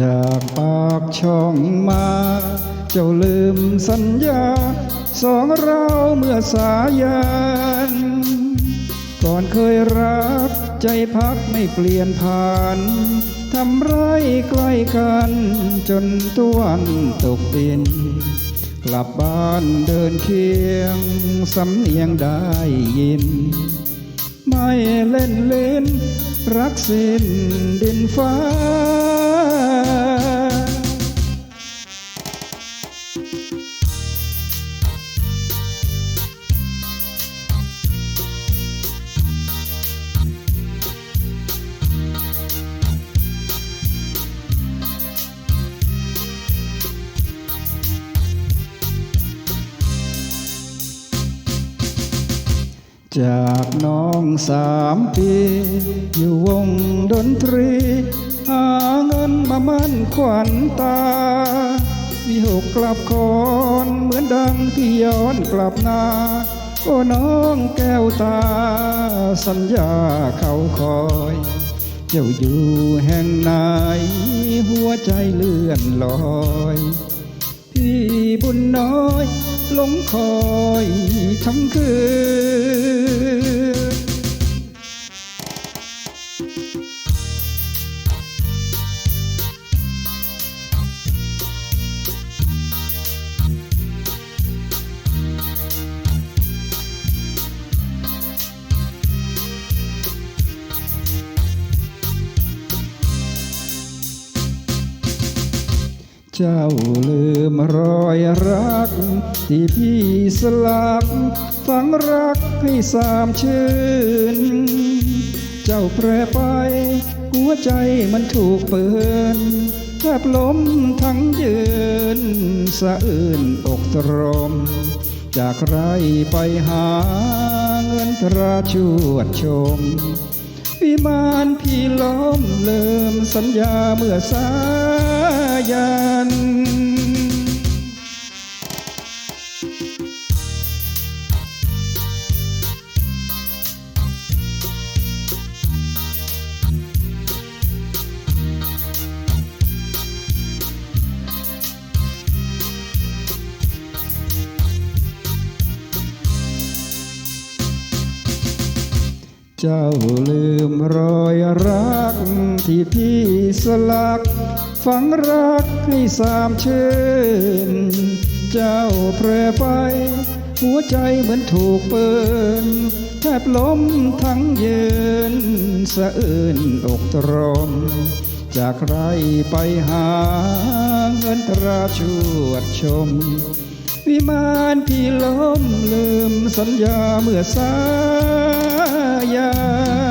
จากปากช่องมา เจ้าลืมสัญญา สองเราเมื่อสายัน ก่อนเคยรักใจพักไม่เปลี่ยนผ่านทำไรใกล้กัน จนตะวันตกดิน กลับบ้านเดินเคียง สำเนียงได้ยิน ไม่เล่นเล่นรักสิ้นดินฟ้า จากน้องสามปี อยู่วงดนตรี หาเงินมามั่นขวัญตาวิหกกลับคอนเหมือนดังที่ย้อนกลับนา โอ้น้องแก้วตา สัญญาเขาคอย เจ้าอยู่แห่งไหน หัวใจเลื่อนลอย พี่บุญน้อยหลงคอย ทั้ง เจ้าลืมรอยรัก ที่พี่สลักฝังรักให้สามชื่น เจ้าแปรไป หัวใจมันถูกเปินแทบล้มทั้งยืน สะอื่นอกตรม จากไรไปหาเงินตราชวดชม วิมานพี่ล้อมเลิมสัญญาเมื่อสายัน เจ้าลืมรอยรักที่พี่สลัก ฝังรักให้สามชื่น เจ้าแปรไป หัวใจเหมือนถูกเปินแทบล้มทั้งยืนสะอื่นอกตรมจากไรไปหาเงินตราชวดชม วิมานพี่ล้มลืมสัญญาเมื่อสา Yeah.